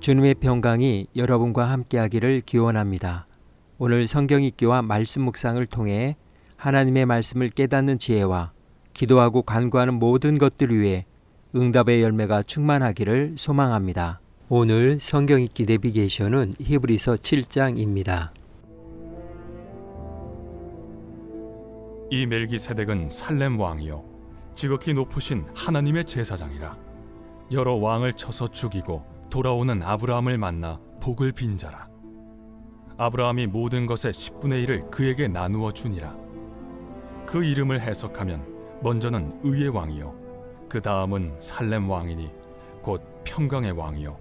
주님의 평강이 여러분과 함께하기를 기원합니다. 오늘 성경 읽기와 말씀 묵상을 통해 하나님의 말씀을 깨닫는 지혜와 기도하고 간구하는 모든 것들 위해 응답의 열매가 충만하기를 소망합니다. 오늘 성경 읽기 내비게이션은 히브리서 7장입니다. 이 멜기세덱은 살렘 왕이요 지극히 높으신 하나님의 제사장이라 여러 왕을 쳐서 죽이고 돌아오는 아브라함을 만나 복을 빈 자라 아브라함이 모든 것의 10분의 1을 그에게 나누어 주니라 그 이름을 해석하면 먼저는 의의 왕이요 그 다음은 살렘 왕이니 곧 평강의 왕이요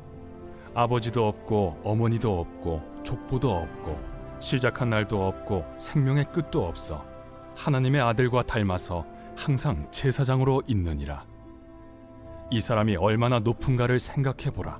아버지도 없고 어머니도 없고 족보도 없고 시작한 날도 없고 생명의 끝도 없어 하나님의 아들과 닮아서 항상 제사장으로 있느니라. 이 사람이 얼마나 높은가를 생각해 보라.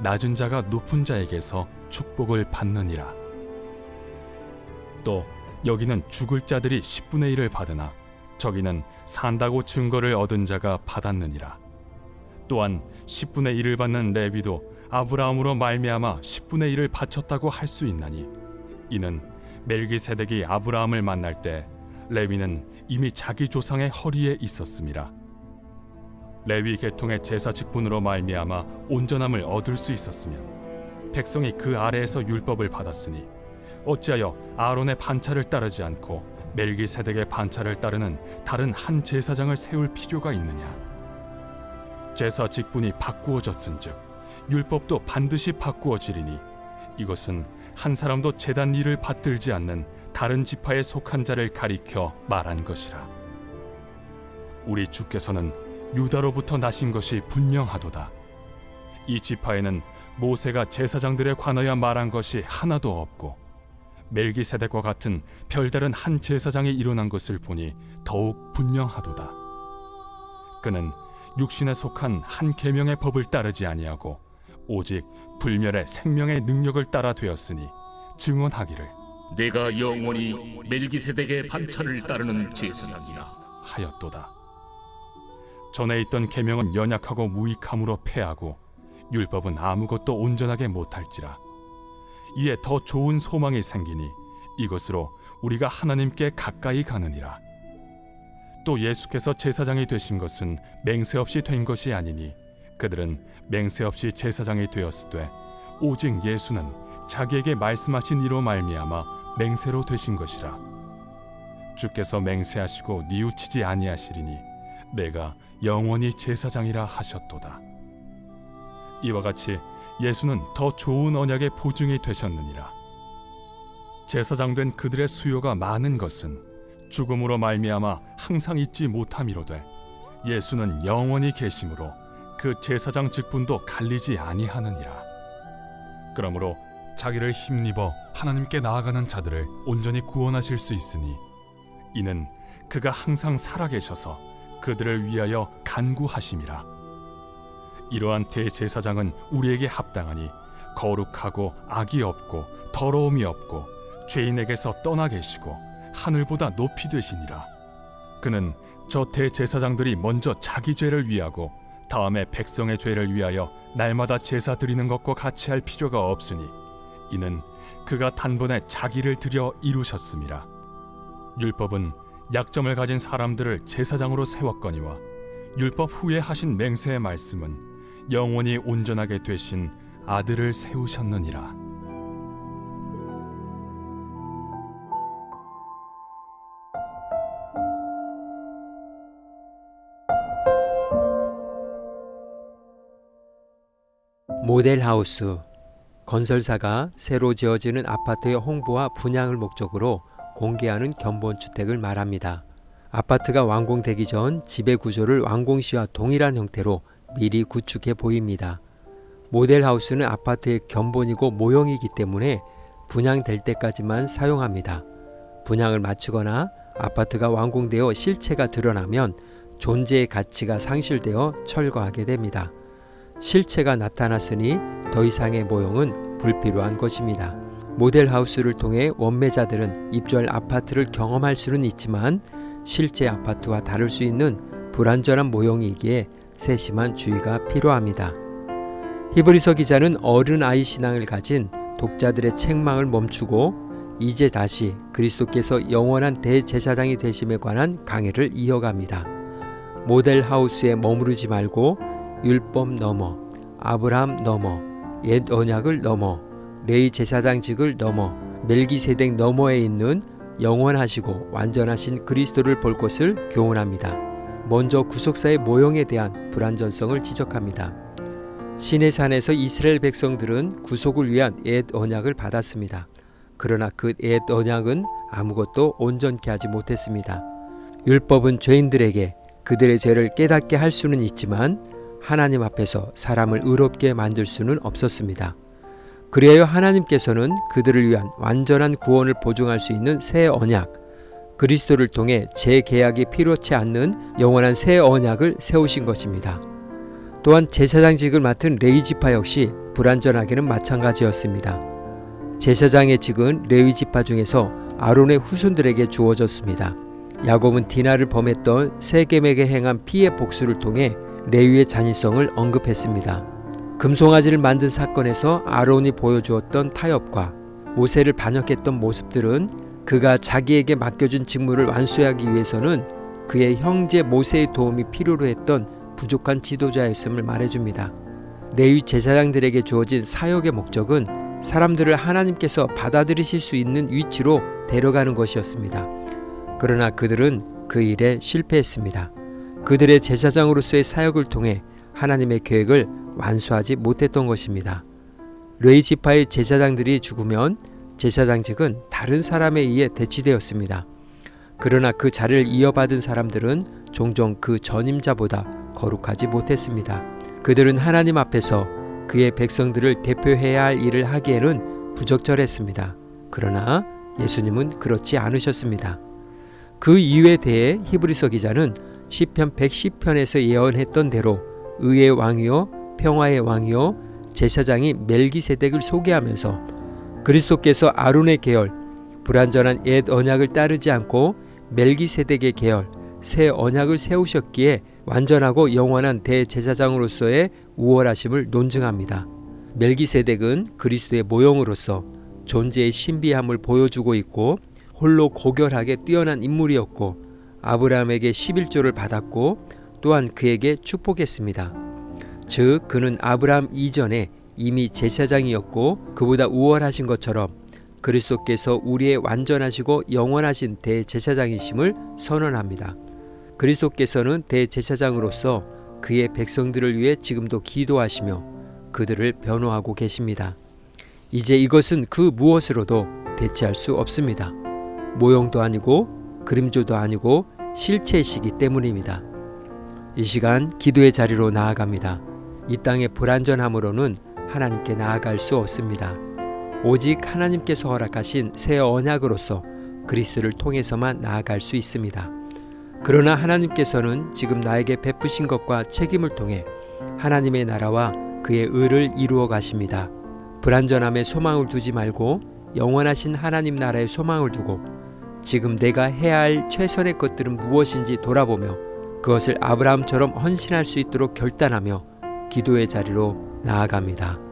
낮은 자가 높은 자에게서 축복을 받느니라. 또 여기는 죽을 자들이 10분의 1을 받으나 저기는 산다고 증거를 얻은 자가 받았느니라. 또한 10분의 1을 받는 레위도 아브라함으로 말미암아 10분의 1을 바쳤다고 할 수 있나니 이는 멜기세덱이 아브라함을 만날 때 레위는 이미 자기 조상의 허리에 있었습니다. 레위 계통의 제사 직분으로 말미암아 온전함을 얻을 수 있었으면 백성이 그 아래에서 율법을 받았으니 어찌하여 아론의 반차를 따르지 않고 멜기세덱의 반차를 따르는 다른 한 제사장을 세울 필요가 있느냐? 제사 직분이 바꾸어졌은즉 율법도 반드시 바꾸어지리니 이것은 한 사람도 제단 일을 받들지 않는 다른 지파에 속한 자를 가리켜 말한 것이라. 우리 주께서는 유다로부터 나신 것이 분명하도다. 이 지파에는 모세가 제사장들에 관하여 말한 것이 하나도 없고 멜기세덱과 같은 별다른 한 제사장이 일어난 것을 보니 더욱 분명하도다. 그는 육신에 속한 한 계명의 법을 따르지 아니하고 오직 불멸의 생명의 능력을 따라 되었으니 증언하기를 내가 영원히 멜기세덱의 반차를 따르는 제사장이라 하였도다. 전에 있던 계명은 연약하고 무익함으로 패하고 율법은 아무것도 온전하게 못할지라. 이에 더 좋은 소망이 생기니 이것으로 우리가 하나님께 가까이 가느니라. 또 예수께서 제사장이 되신 것은 맹세 없이 된 것이 아니니 그들은 맹세 없이 제사장이 되었으되 오직 예수는 자기에게 말씀하신 이로 말미암아 맹세로 되신 것이라 주께서 맹세하시고 뉘우치지 아니하시리니 내가 영원히 제사장이라 하셨도다. 이와 같이 예수는 더 좋은 언약의 보증이 되셨느니라. 제사장 된 그들의 수요가 많은 것은 죽음으로 말미암아 항상 잊지 못함이로되 예수는 영원히 계심으로 그 제사장 직분도 갈리지 아니하느니라. 그러므로 자기를 힘입어 하나님께 나아가는 자들을 온전히 구원하실 수 있으니 이는 그가 항상 살아계셔서 그들을 위하여 간구하심이라. 이러한 대제사장은 우리에게 합당하니 거룩하고 악이 없고 더러움이 없고 죄인에게서 떠나 계시고 하늘보다 높이 되시니라. 그는 저 대제사장들이 먼저 자기 죄를 위하고 다음에 백성의 죄를 위하여 날마다 제사 드리는 것과 같이 할 필요가 없으니 이는 그가 단번에 자기를 들여 이루셨음이라 율법은 약점을 가진 사람들을 제사장으로 세웠거니와 율법 후에 하신 맹세의 말씀은 영원히 온전하게 되신 아들을 세우셨느니라. 모델하우스. 건설사가 새로 지어지는 아파트의 홍보와 분양을 목적으로 공개하는 견본주택을 말합니다. 아파트가 완공되기 전 집의 구조를 완공 시와 동일한 형태로 미리 구축해 보입니다. 모델하우스는 아파트의 견본이고 모형이기 때문에 분양될 때까지만 사용합니다. 분양을 마치거나 아파트가 완공되어 실체가 드러나면 존재의 가치가 상실되어 철거하게 됩니다. 실체가 나타났으니 더 이상의 모형은 불필요한 것입니다. 모델 하우스를 통해 원매자들은 입주할 아파트를 경험할 수는 있지만 실제 아파트와 다를 수 있는 불완전한 모형이기에 세심한 주의가 필요합니다. 히브리서 기자는 어른 아이 신앙을 가진 독자들의 책망을 멈추고 이제 다시 그리스도께서 영원한 대제사장이 되심에 관한 강해를 이어갑니다. 모델 하우스에 머무르지 말고 율법 넘어 아브라함 넘어 옛 언약을 넘어 레이 제사장직을 넘어 멜기세덱 너머에 있는 영원하시고 완전하신 그리스도를 볼 것을 교훈합니다. 먼저 구속사의 모형에 대한 불완전성을 지적합니다. 신의 산에서 이스라엘 백성들은 구속을 위한 옛 언약을 받았습니다. 그러나 그 옛 언약은 아무것도 온전케 하지 못했습니다. 율법은 죄인들에게 그들의 죄를 깨닫게 할 수는 있지만 하나님 앞에서 사람을 의롭게 만들 수는 없었습니다. 그리하여 하나님께서는 그들을 위한 완전한 구원을 보증할 수 있는 새 언약, 그리스도를 통해 재계약이 필요치 않는 영원한 새 언약을 세우신 것입니다. 또한 제사장직을 맡은 레이지파 역시 불완전하게는 마찬가지였습니다. 제사장의 직은 레위지파 중에서 아론의 후손들에게 주어졌습니다. 야곱은 디나를 범했던 세겜에게 행한 피해 복수를 통해 레위의 잔이성을 언급했습니다. 금송아지를 만든 사건에서 아론이 보여주었던 타협과 모세를 반역했던 모습들은 그가 자기에게 맡겨준 직무를 완수하기 위해서는 그의 형제 모세의 도움이 필요로 했던 부족한 지도자였음을 말해줍니다. 레위 제사장들에게 주어진 사역의 목적은 사람들을 하나님께서 받아들이실 수 있는 위치로 데려가는 것이었습니다. 그러나 그들은 그 일에 실패했습니다. 그들의 제사장으로서의 사역을 통해 하나님의 계획을 완수하지 못했던 것입니다. 레이 지파의 제사장들이 죽으면 제사장직은 다른 사람에 의해 대치되었습니다. 그러나 그 자리를 이어받은 사람들은 종종 그 전임자보다 거룩하지 못했습니다. 그들은 하나님 앞에서 그의 백성들을 대표해야 할 일을 하기에는 부적절했습니다. 그러나 예수님은 그렇지 않으셨습니다. 그 이유에 대해 히브리서 기자는 시편 110편에서 예언했던 대로 의의 왕이요 평화의 왕이요 제사장이 멜기세덱을 소개하면서 그리스도께서 아론의 계열 불완전한 옛 언약을 따르지 않고 멜기세덱의 계열 새 언약을 세우셨기에 완전하고 영원한 대제사장으로서의 우월하심을 논증합니다. 멜기세덱은 그리스도의 모형으로서 존재의 신비함을 보여주고 있고 홀로 고결하게 뛰어난 인물이었고 아브라함에게 11조를 받았고 또한 그에게 축복했습니다. 즉 그는 아브라함 이전에 이미 제사장이었고 그보다 우월하신 것처럼 그리스도께서 우리의 완전하시고 영원하신 대제사장이심을 선언합니다. 그리스도께서는 대제사장으로서 그의 백성들을 위해 지금도 기도하시며 그들을 변호하고 계십니다. 이제 이것은 그 무엇으로도 대체할 수 없습니다. 모형도 아니고 그림조도 아니고 실체이시기 때문입니다. 이 시간 기도의 자리로 나아갑니다. 이 땅의 불완전함으로는 하나님께 나아갈 수 없습니다. 오직 하나님께서 허락하신 새 언약으로서 그리스도를 통해서만 나아갈 수 있습니다. 그러나 하나님께서는 지금 나에게 베푸신 것과 책임을 통해 하나님의 나라와 그의 의를 이루어 가십니다. 불완전함에 소망을 두지 말고 영원하신 하나님 나라에 소망을 두고 지금 내가 해야 할 최선의 것들은 무엇인지 돌아보며 그것을 아브라함처럼 헌신할 수 있도록 결단하며 기도의 자리로 나아갑니다.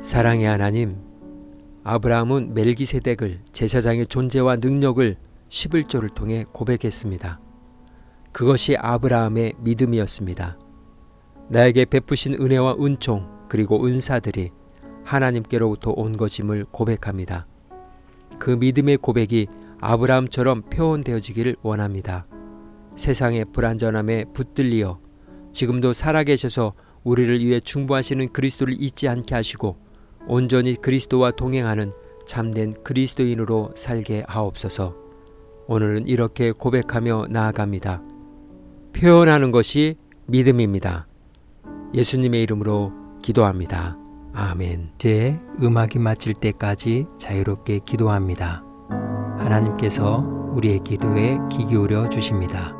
사랑의 하나님, 아브라함은 멜기세덱을 제사장의 존재와 능력을 11조를 통해 고백했습니다. 그것이 아브라함의 믿음이었습니다. 나에게 베푸신 은혜와 은총 그리고 은사들이 하나님께로부터 온 것임을 고백합니다. 그 믿음의 고백이 아브라함처럼 표현되어지기를 원합니다. 세상의 불완전함에 붙들리어 지금도 살아계셔서 우리를 위해 충부하시는 그리스도를 잊지 않게 하시고 온전히 그리스도와 동행하는 참된 그리스도인으로 살게 하옵소서. 오늘은 이렇게 고백하며 나아갑니다. 표현하는 것이 믿음입니다. 예수님의 이름으로 기도합니다. 아멘. 제 음악이 마칠 때까지 자유롭게 기도합니다. 하나님께서 우리의 기도에 귀 기울여 주십니다.